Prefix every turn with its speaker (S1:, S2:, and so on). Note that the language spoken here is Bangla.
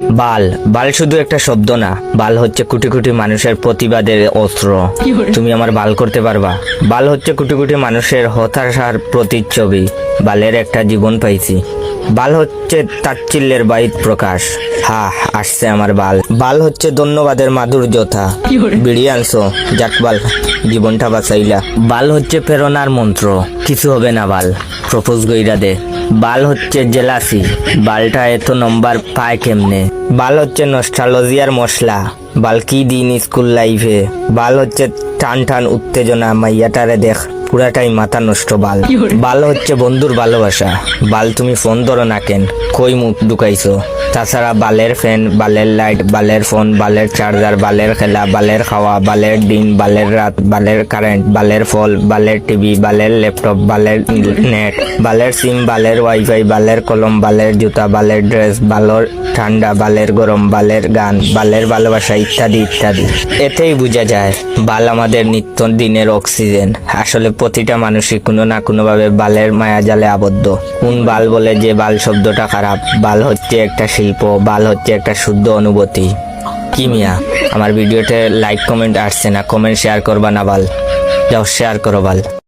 S1: বাল। বাল শুধু একটা শব্দ না বাল হচ্ছে কোটি কোটি মানুষের প্রতিবাদের অস্ত্র। তুমি আমার বাল করতে পারবা। বাল হচ্ছে কোটি কোটি মানুষের হতাশার প্রতিচ্ছবি। বালের একটা জীবন পাইছি। বাল হচ্ছে তাচ্ছিল্যের বাইত প্রকাশ। হা, আসছে আমার বাল। বাল হচ্ছে ধন্যবাদের মাধুর্যতা। বিড়ি আনছো, যাক বাল, জীবনটা বাঁচাইলা। বাল হচ্ছে প্রেরণার মন্ত্র। কিছু হবে না বাল, প্রপোজ গইরা দে। বাল হচ্ছে জেলাসি। বালটা এত নম্বর পায় কেমনে? বাল হচ্ছে নস্টালজিয়ার মশলা। বাল কি দিন স্কুল লাইফে? বাল হচ্ছে টান টান উত্তেজনা, মাইয়াটারে দেখ। পুরাটাই মাথা নষ্ট বাল। বাল? হচ্ছে বন্ধুর ভালোবাসা। বাল তুমি ফোন ধরো না কেন? কই মুখ ঢুকাইছো? তাছাড়া বালের ফ্যান বালের লাইট বালের ফোন বালের চার্জার বালের খেলা বালের খাওয়া বালের দিন বালের রাত বালের কারেন্ট বালের ফল বালের টিভি বালের ল্যাপটপ বালের নেট বালের সিম বালের ওয়াইফাই বালের কলম বালের জুতা বালের ড্রেস বালের ঠান্ডা বালের গরম বালের গান বালের ভালোবাসা ইত্যাদি ইত্যাদি। এতেই বোঝা যায় বাল আমাদের নিত্য দিনের অক্সিজেন আসলে প্রতিটা মানুষই কোনো না কোনোভাবে বালের মায়াজালে আবদ্ধ। কোন বাল বলে যে বাল শব্দটা খারাপ? বাল হচ্ছে একটা শিল্প, বাল হচ্ছে একটা শুদ্ধ অনুভূতি। কি মিয়া? আমার ভিডিওতে লাইক কমেন্ট আসছে না। কমেন্ট শেয়ার করবা না বাল। যাও শেয়ার করো বাল।